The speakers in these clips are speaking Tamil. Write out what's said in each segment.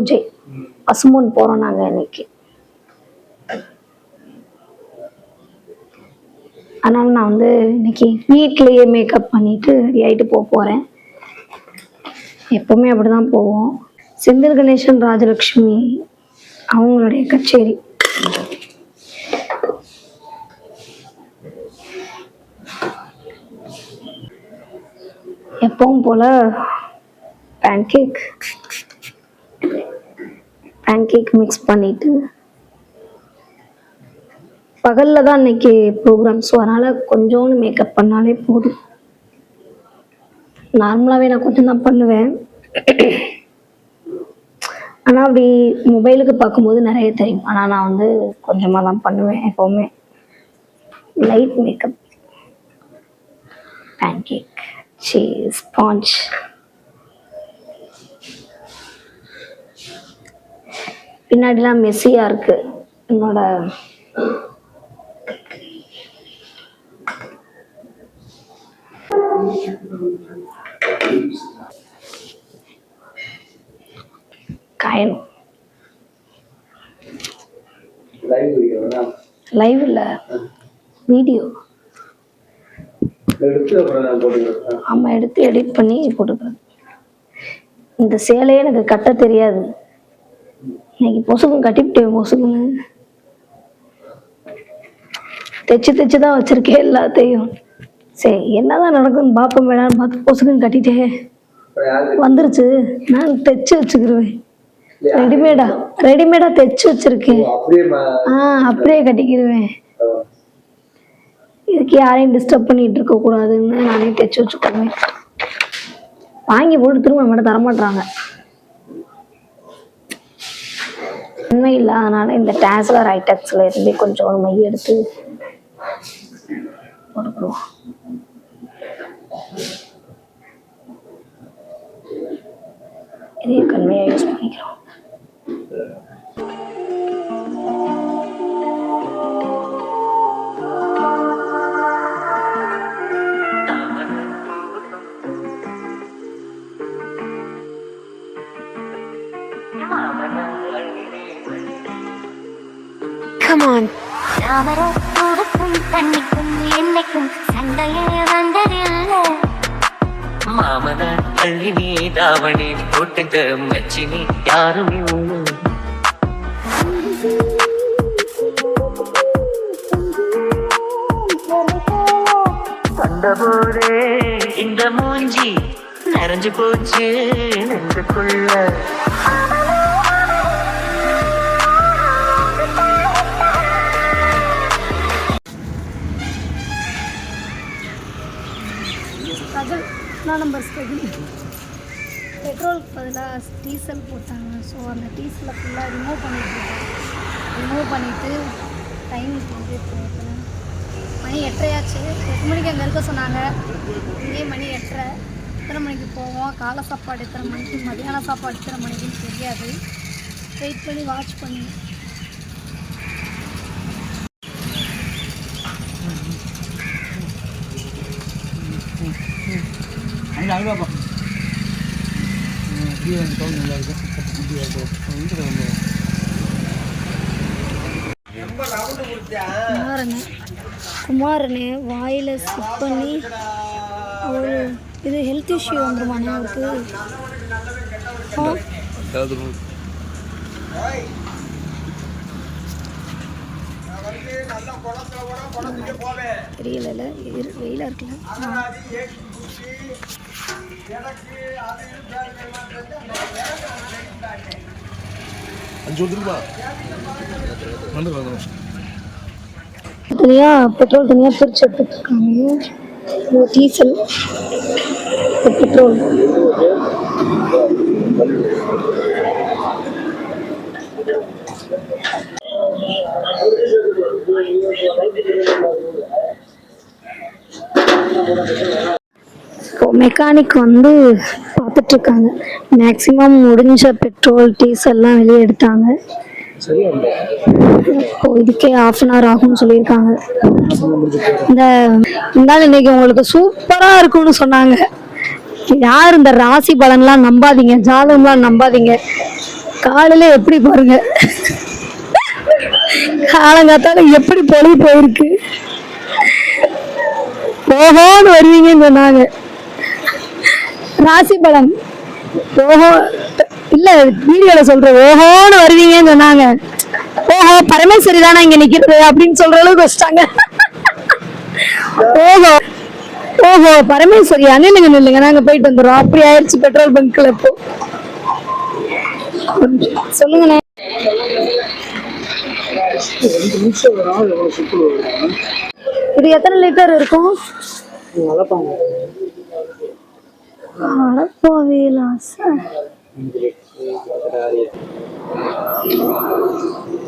பூஜை. அசுமன் போகிறோம் நாங்கள் இன்னைக்கு. அதனால் நான் வந்து இன்னைக்கு வீட்லேயே மேக்கப் பண்ணிட்டு ரெடி ஆகிட்டு போக போகிறேன் எப்போவுமே அப்படி தான் போவோம். செந்தில் கணேசன் ராஜலக்ஷ்மி அவங்களுடைய கச்சேரி. எப்பவும் போல பேன்கேக் பேன்கேக் மிக்ஸ் பண்ணிட்டு. பகலில் தான் இன்னைக்கு ப்ரோக்ராம் ஸோ அதனால் கொஞ்சோண்டு மேக்கப் பண்ணாலே போதும். நார்மலாகவே நான் கொஞ்சம் தான் பண்ணுவேன். ஆனால் அப்படி மொபைலுக்கு பார்க்கும்போது நிறைய தெரியும். ஆனால் நான் வந்து கொஞ்சமாக தான் பண்ணுவேன் எப்போவுமே. Light makeup pancake cheese sponge பின்னாடிலாம் மெஸ்ஸியாக இருக்கு. என்னோட காயணும் லைவ் இல்லை. வீடியோ ஆமாம் எடுத்து எடிட் பண்ணி போட்டுக்கிறேன். இந்த சேலையே எனக்கு கட்ட தெரியாது. இன்னைக்கு பொசுக்கும் கட்டிவிட்டேன் பொசுக்குன்னு தைச்சு தைச்சு தான் வச்சிருக்கேன் எல்லாத்தையும். சரி என்னதான் நடக்குதுன்னு பார்ப்போம் வேணாம்னு பார்த்து பொசுக்குன்னு கட்டிட்டேன் யாரு வந்துருச்சு. நான் தைச்சு வச்சுக்கிருவேன். ரெடிமேடா ரெடிமேடா தைச்சு வச்சிருக்கேன். ஆ அப்படியே கட்டிக்கிருவேன். இதுக்கு யாரையும் டிஸ்டர்ப் பண்ணிட்டு இருக்க கூடாதுன்னு நானே தைச்சு வச்சுக்குவேன் வாங்கி போட்டு திரும்ப நம்மகிட்ட தரமாட்றாங்க. உண்மை இல்லாதனால இந்த டேஸ்லர் ஐட்டக்ஸ்ல இருந்து கொஞ்சம் ஒரு மை எடுத்து இதே இதையும் கண்மையாக யூஸ் பண்ணிக்கிறோம். Come on. தாமரப்பூவுக்கும் தண்ணிக்கும் என்னைக்கும் சண்டையே வந்ததில்லை. மாமன அள்ளி நீ தாவணி போட்டுக்க மச்சினி யாரும் இல்லை. கண்டபோதே இந்த மூஞ்சி நரைஞ்சு போச்சு நெஞ்சுக்குள்ள. ஸ்ட்ரகிள் நான் நம்பர் ஸ்ட்ரகிள் பெட்ரோலுக்கு பதிலாக டீசல் போட்டாங்க. ஸோ அந்த டீசலை ஃபுல்லாக ரிமூவ் பண்ணிட்டுருக்கேன் ரிமூவ் பண்ணிவிட்டு டைமுக்கு வந்து இப்போ மணி எட்டரையாச்சு. எட்டு மணிக்கு அங்கே இருக்க சொன்னாங்க. இங்கே மணி எட்டரை. எத்தனை மணிக்கு போவோம்? காலை சாப்பாடு எத்தனை மணிக்கு? மதியான சாப்பாடு எத்தனை மணிக்குன்னு தெரியாது. வெயிட் பண்ணி வாட்ச் பண்ணி குமாரனு. குமாரனு வாயில் ஸ்கிப் பண்ணி ஒரு இது ஹெல்த் இஷ்யூ வந்துருமாண்ணே அவருக்கு? ஆ? தெரியல வெயிலாக இருக்குல்ல? தனியா தனியாக பெட்ரோல் தனியாக பிரித்து எடுத்துருக்காங்க டீசல். பெட்ரோல். மெக்கானிக் வந்து பார்த்துட்ருக்காங்க. மேக்ஸிமம் முடிஞ்ச பெட்ரோல் டீசல்லாம் வெளியே எடுத்தாங்க. இப்போ இதுக்கே ஆஃப் அன் ஹவர் ஆகும்னு சொல்லியிருக்காங்க. இந்த இருந்தாலும் இன்னைக்கு உங்களுக்கு சூப்பராக இருக்கும்னு சொன்னாங்க. யார் இந்த ராசி பலன்லாம் நம்பாதீங்க ஜாதகம்லாம் நம்பாதீங்க. காலையில எப்படி பாருங்க. காலங்காத்தால எப்படி பொழுது போயிருக்கு. ஓஹோன்னு வருவீங்கன்னு சொன்னாங்க. ராசி பலன். ஓஹோ இல்ல வீடியோல சொல்ற ஓஹோன்னு வருவீங்கன்னு சொன்னாங்க. ஓஹோ பரமேஸ்வரி தானே இங்க நிக்கிறது அப்படின்னு சொல்ற அளவுக்கு வச்சுட்டாங்க. ஓஹோ ஓஹோ பரமேஸ்வரி அண்ணனுங்க நில்லுங்க நாங்க போயிட்டு வந்துடுறோம். அப்படி ஆயிடுச்சு பெட்ரோல் பங்க்ல இப்போ. சொல்லுங்கண்ணே. இது எத்தனை லிட்டர் இருக்கும்? அடப்பாவிலா சார்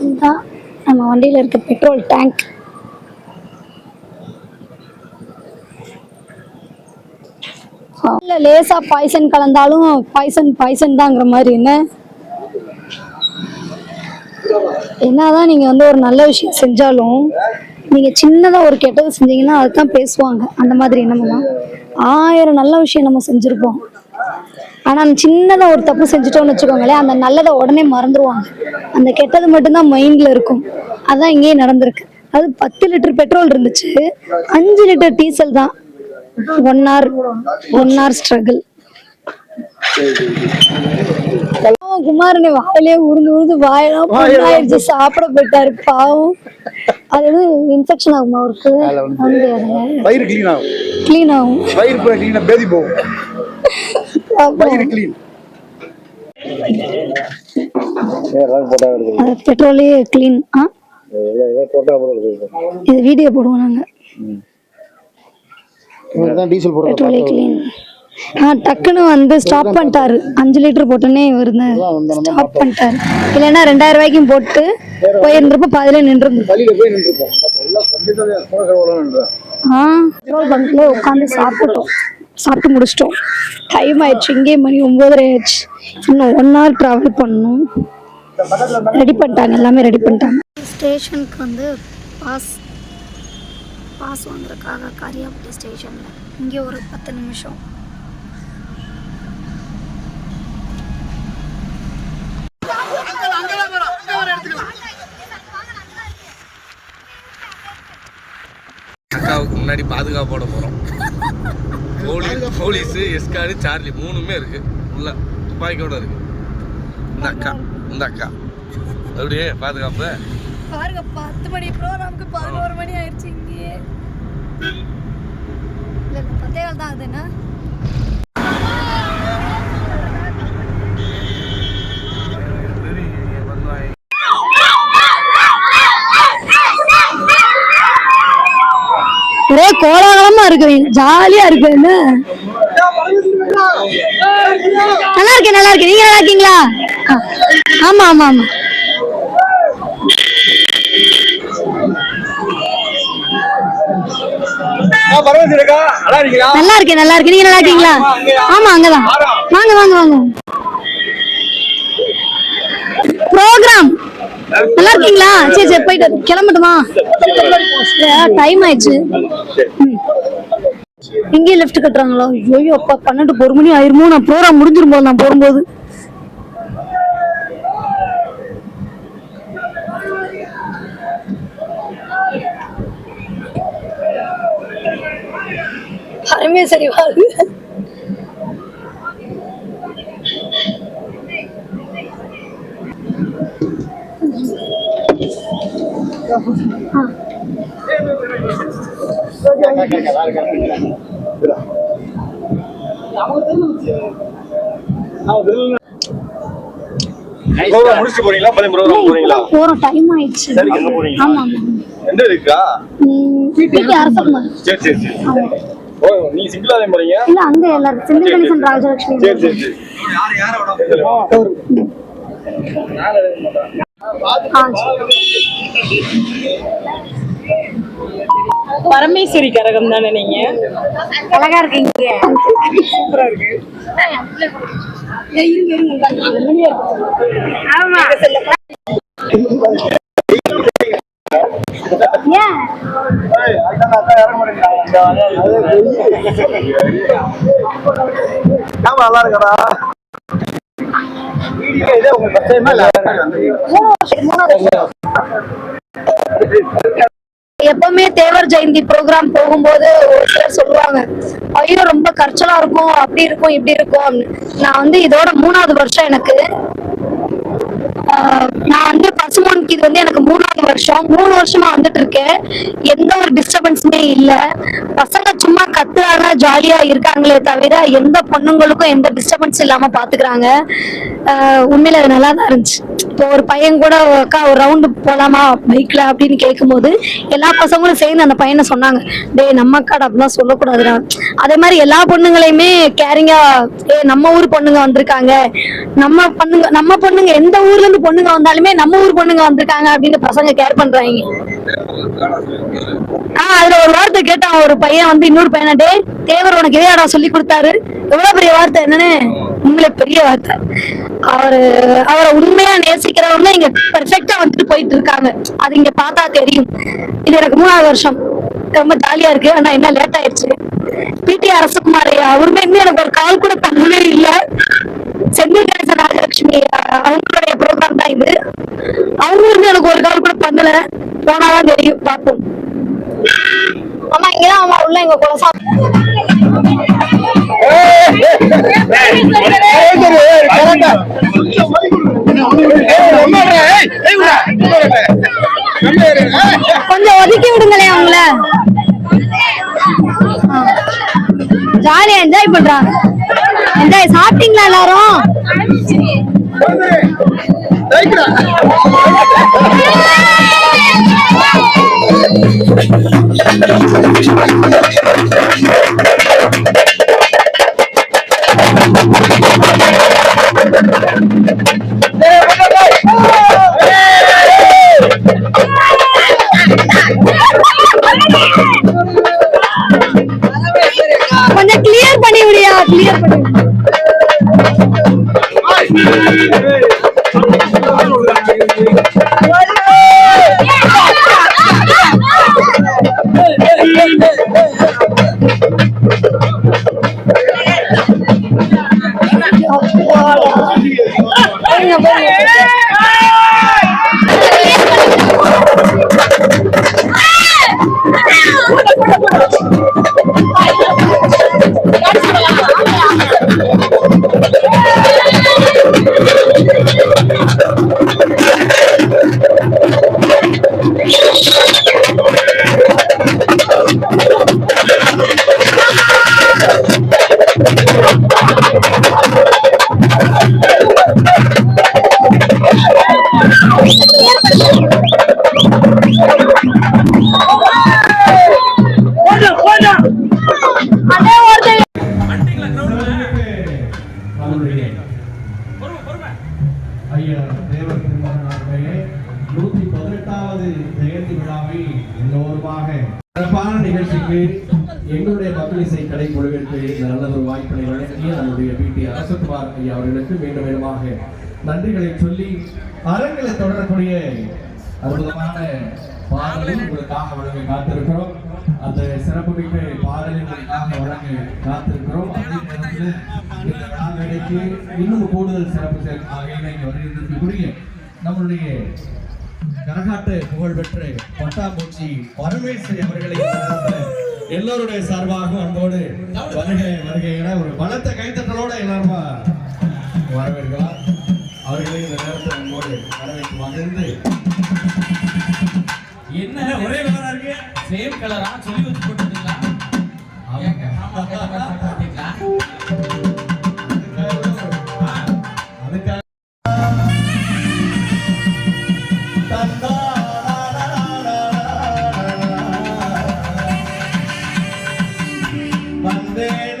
இதுதான் நம்ம வண்டியில இருக்க பெட்ரோல் டேங்க் இல்ல லேசா பாய்சன் கலந்தாலும் பாய்சன் பாய்சன் தாங்கிற மாதிரி என்ன? என்னதான் நீங்க வந்து ஒரு நல்ல விஷயம் செஞ்சாலும் நீங்க சின்னதா ஒரு கெட்டது செஞ்சீங்கன்னா அதுதான் பேசுவாங்க. அந்த மாதிரி என்னமெல்லாம் ஆயிரம் நல்ல விஷயம் நம்ம செஞ்சுருப்போம். ஆனால் சின்னதாக ஒரு தப்பு செஞ்சுட்டோம்னு வச்சுக்கோங்களேன் அந்த நல்லதை உடனே மறந்துடுவாங்க அந்த கெட்டது மட்டும்தான் மைண்டில் இருக்கும். அதான் இங்கேயே நடந்திருக்கு. அது பத்து லிட்டர் பெட்ரோல் இருந்துச்சு. அஞ்சு லிட்டர் டீசல் தான். One hour one hour struggle குமாரனை வாயிலே உருந்து உருந்து வாயெல்லாம் புண்ணாயிடுச்சு. சாப்பிட போயிட்டாரு பாவம். அது எதுவும் இன்ஃபெக்ஷன் ஆகுமா அவருக்கு? வந்து வயிறு க்ளீன் ஆகும். க்ளீன் ஆகும். வயிறு க்ளீனாக பேதி போகும். வயிறு க்ளீன் பெட்ரோலே க்ளீன் ஆ? இது வீடியோ போடுவோம் நாங்க. டீசல் போடுறது. பெட்ரோலே க்ளீன் டக்குன்னு வந்து ஸ்டாப் பண்ணிட்டாரு. அஞ்சு லிட்டர் போட்டோன்னே வருது ஸ்டாப் பண்ணிட்டாரு. இல்லைன்னா ரெண்டாயிரம் ரூபாய்க்கும் போட்டு போயிருந்தப்ப பாதியில நின்று. ஆ பெட்ரோல் பங்க்ல உட்காந்து சாப்பிட்டோம். சாப்பிட்டு முடிச்சிட்டோம். டைம் ஆயிடுச்சு. இங்கே மணி ஒன்பதரை ஆயிடுச்சு. இன்னும் ஒன் ஹவர் ட்ராவல் பண்ணணும். ரெடி பண்ணிட்டாங்க. எல்லாமே ரெடி பண்ணிட்டாங்க. ஸ்டேஷனுக்கு வந்து பாஸ் பாஸ் வாங்குறதுக்காக காரியாபட்டி ஸ்டேஷனில் இங்கே ஒரு பத்து நிமிஷம். முன்னாடி பாதுகாப்போட போகிறோம் போலீஸ் போலீஸு எஸ்கார்டு சார்லி மூணுமே இருக்கு. உள்ள துப்பாக்கியோட இருக்கு. இந்த அக்கா இந்த அக்கா. அப்படியே பாதுகாப்பு? பாருங்க பத்து மணி ப்ரோக்ராமுக்கு பதினோரு மணி ஆயிடுச்சு இங்கேயே. இல்லை பத்தே கால் தான் ஆகுதுண்ணா ஒரே கோலாகலமா இருக்கு. ஜாலியா இருக்கு. என்ன? நல்லா இருக்கேன் நல்லா இருக்கேன். நீங்க நல்லா இருக்கீங்களா. ஆமா ஆமா ஆமா. நல்லா இருக்கேன் நல்லா இருக்கேன். நீங்க நல்லா இருக்கீங்களா? ஆமா அங்கதான். வாங்க வாங்க வாங்க. ப்ரோக்ராம் நல்லா இருக்கீங்களா? சரி சரி போயிட்டு கிளம்பட்டுமா? டைம் ஆயிடுச்சு. ம். இங்கேயே லெஃப்ட் கட்டுறாங்களா? ஐயோ அப்பா பன்னெண்டு ஒரு மணி ஆயிருமோ? நான் ப்ரோக்ராம் முடிஞ்சிரும் போது நான் போகும்போது. பரமேஸ்வரி வாது முடிச்சுட்டு போறீங்களா? ப்ரோக்ராம் போறீங்களா? போறோம் டைம் ஆயிடுச்சு. சரி, எங்க போறீங்க? ஆமா ஆமா. எந்த இருக்கா? டிகே அரசகுமார் சரி சரி சரி. ஓ நீ சிங்கிளா தான் போறீங்க? இல்ல அங்க எல்லாரும் செந்தில் கணேசன் ராஜலட்சுமி. சரி சரி சரி. பரமேஸ்வரி கரகம் தானே நீங்க? அழகா இருக்கீங்க சூப்பரா இருக்கு. ஆமா. ஏன்? ஆமா நல்லா இருக்கடா. எப்பவுமே தேவர் ஜெயந்தி ப்ரோக்ராம் போகும்போது ஒரு சிலர் சொல்லுவாங்க ஐயோ ரொம்ப கரைச்சலா இருக்கும் அப்படி இருக்கும் இப்படி இருக்கும் அப்படின்னு. நான் வந்து இதோட மூணாவது வருஷம் எனக்கு நான் வந்து பசுமோனுக்கு இது வந்து எனக்கு மூணாவது வருஷம். மூணு வருஷமா வந்துட்டு இருக்கேன் எந்த ஒரு டிஸ்டர்பன்ஸுமே இல்லை. பசங்க சும்மா கத்துறாங்க ஜாலியா இருக்காங்களே தவிர எந்த பொண்ணுங்களுக்கும் எந்த டிஸ்டர்பன்ஸ் இல்லாம பாத்துக்கிறாங்க. உண்மையில அது நல்லா தான் இருந்துச்சு. இப்போ ஒரு பையன் கூட அக்கா ஒரு ரவுண்டு போலாமா பைக்ல அப்படின்னு கேட்கும்போது எல்லா பசங்களும் சேர்ந்து அந்த பையனை சொன்னாங்க. டேய் நம்ம அக்காட அப்படிலாம் சொல்லக்கூடாதுடா. அதே மாதிரி எல்லா பொண்ணுங்களையுமே கேரிங்கா ஏ நம்ம ஊர் பொண்ணுங்க வந்திருக்காங்க. நம்ம பொண்ணுங்க நம்ம பொண்ணுங்க எந்த ஊர்ல இருந்து பொண்ணுங்க வந்தாலுமே நம்ம ஊர் பொண்ணுங்க வந்திருக்காங்க அப்படின்னு பசங்க கேர் பண்றாங்க. ஆஹ் அதுல ஒரு வார்த்தை கேட்டான் ஒரு பையன் வந்து இன்னொரு பையனை தேவர் உனக்கு இதையாடா சொல்லி கொடுத்தாரு. எவ்வளவு பெரிய வார்த்தை என்னன்னு உங்களை பெரிய வார்த்தை. அவரு அவரை உண்மையா நேசிக்கிறவங்க இங்க பெர்ஃபெக்டா வந்துட்டு போயிட்டு இருக்காங்க. அது இங்க பார்த்தா தெரியும். இது எனக்கு மூணாவது வருஷம். ரொம்ப ஜாலியா இருக்கு ஆனா என்ன லேட் ஆயிடுச்சு பிடி அரசகுமார் ஐயா அவருமே இன்னும் எனக்கு ஒரு கால் கூட பண்ணவே இல்ல செந்தில் கணேசன் ராஜலட்சுமி அவங்களுடைய ப்ரோக்ராம் தான் இது அவங்க வந்து எனக்கு ஒரு கால் கூட பண்ணல போனாதான் தெரியும் பார்ப்போம் ஆமா இங்கதான் ஆமா உள்ள எங்க குலசாமி கொஞ்சம் ஒதுக்கி விடுங்களேன் அவங்கள. ஜாலியா என்ஜாய் பண்றாங்க. என்ஜாய் சாப்பிட்டீங்களா எல்லாரும்? கொஞ்சம் அதே ஐயா தேவர் நூத்தி பதினெட்டாவது ஜெயந்தி விழாவை எல்லோருமாக சிறப்பான நிகழ்ச்சிக்கு எங்களுடைய மக்கள் கடை இந்த நல்ல ஒரு வாய்ப்பினை வழங்கிய நம்முடைய பிடி அரசகுமார் ஐயா அவர்களுக்கு மீண்டும் மீண்டுமாக நன்றிகளை சொல்லி அரங்களை தொடரக்கூடிய அற்புதமான பாடலில் உங்களுக்காக வழங்க காத்திருக்கிறோம். அந்த சிறப்புமிக்க பாடலில் உங்களுக்காக வழங்க காத்திருக்கிறோம். அதே நேரத்தில் இந்த விழா இன்னும் கூடுதல் சிறப்பு சேர்க்காக இங்கே வருகின்றக்கூடிய நம்மளுடைய கரகாட்டு புகழ்பெற்ற பட்டாம்பூச்சி பரமேஸ்வரி அவர்களை எல்லோருடைய சார்பாக அன்போடு வருகை வருகை என ஒரு பலத்த கைத்தட்டலோட எல்லாரும் வரவேற்கலாம். அவர்களை இந்த நேரத்தில் அன்போடு வரவேற்று மகிழ்ந்து. என்ன ஒரே வேலை இருக்கு? சேம் கலரா சொல்லி வச்சு போட்டுருக்கீங்களா? அதுக்காக. வந்தேனா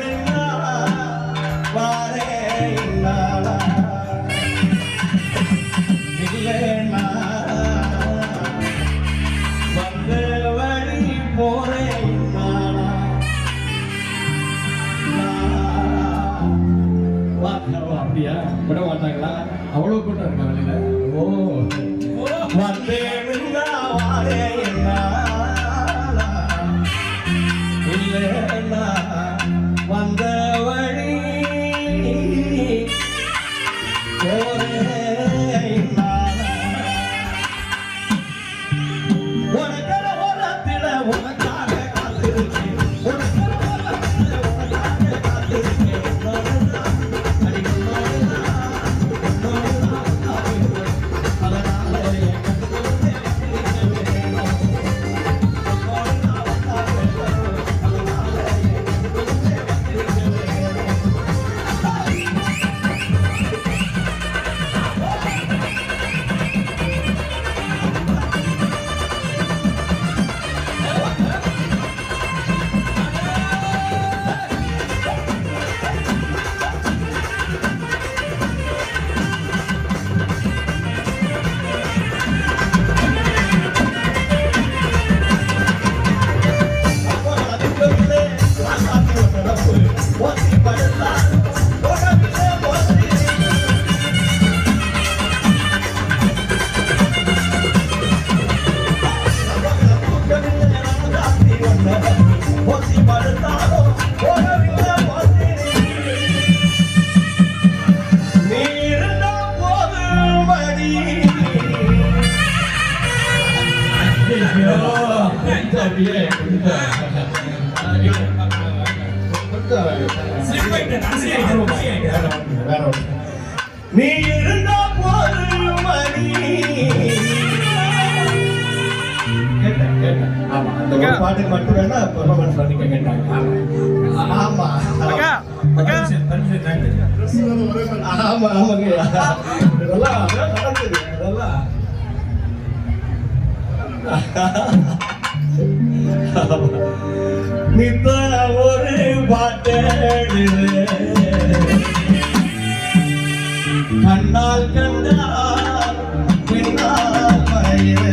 மாட்டாங்களா அவ்வளவு கூட்டம் இருக்கா வெளியில ஓ. வந்தே ஒண்ணும் நீ இருந்தா போதும் மணி கேட்டேன் மட்டும் வேணா பண்ணிக்க கேட்டாங்க ஆமா ஆமா. ஆமாங்க இதெல்லாம் நடந்தது அதெல்லாம் நித்த ஒரு பாட்டு கண்ணால் கண்டால் பின்னால் மறையிற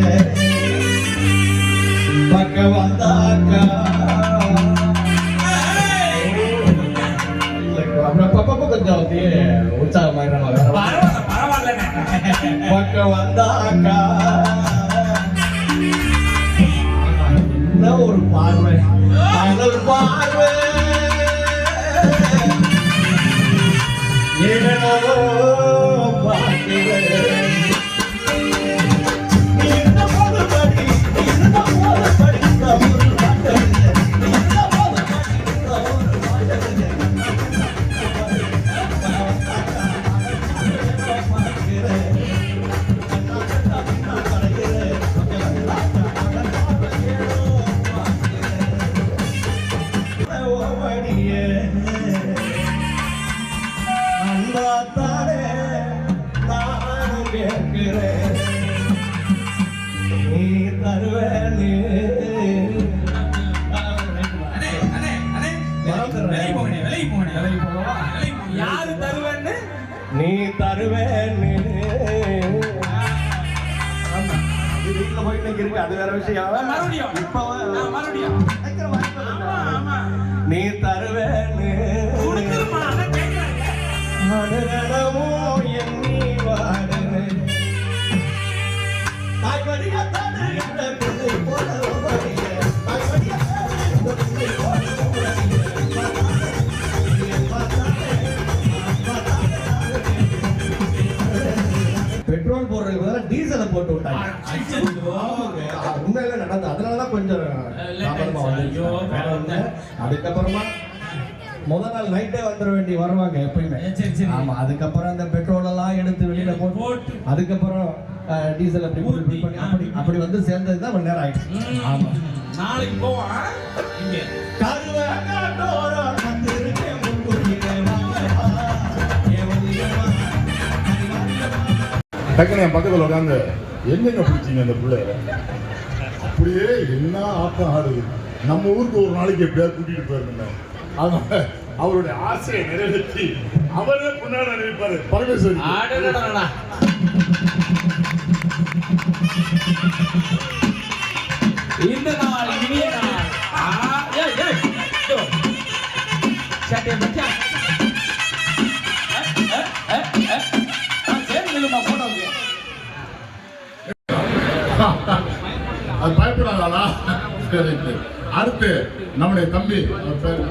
விலை போகணே விலை போகணே விலை விலை யாரு தருவேன்னு? நீ தருவேன்னு. வீட்டுல போய் அது வேற விஷயம். மறுபடியும். இப்ப மறுபடியும். நீ தருவேன்னு. தானே போல பெட்ரோல் போடுறதுக்கு பதிலா டீசலை போட்டு விட்டாங்க. உண்மையில நடந்தது. அதனாலதான் கொஞ்சம். அதுக்கப்புறமா முத நாள் நைட்டே வந்துட வேண்டி வருவாங்க எப்பயுமே. சரி, சரி. ஆமா அதுக்கப்புறம் அந்த பெட்ரோல் எல்லாம் எடுத்து வெளியில போட்டு. அதுக்கப்புறம் டீசல் அப்படி பண்ணி அப்படி அப்படி வந்து சேர்ந்தது தான் கொஞ்ச நேரம் ஆயிடுச்சு. ஆமா. நாளைக்கு போவான் கருவ டக்குன்னு என் பக்கத்தில் உட்காந்து எங்கெங்க பிடிச்சிங்க அந்த பிள்ளை? அப்படியே என்ன ஆட்டம் ஆடுது நம்ம ஊருக்கு ஒரு நாளைக்கு எப்படியாவது கூட்டிகிட்டு போயிருந்தேன் அதனால அவருடைய ஆசையை நிறைவேற்றி அவரே பொண்ணாட நினைப்பாரு பரமேஸ்வரி. இந்த நாள் இனிய நாள். ஆ, ஏய், அது சரி அடுத்து நம்முடைய தம்பி பேர்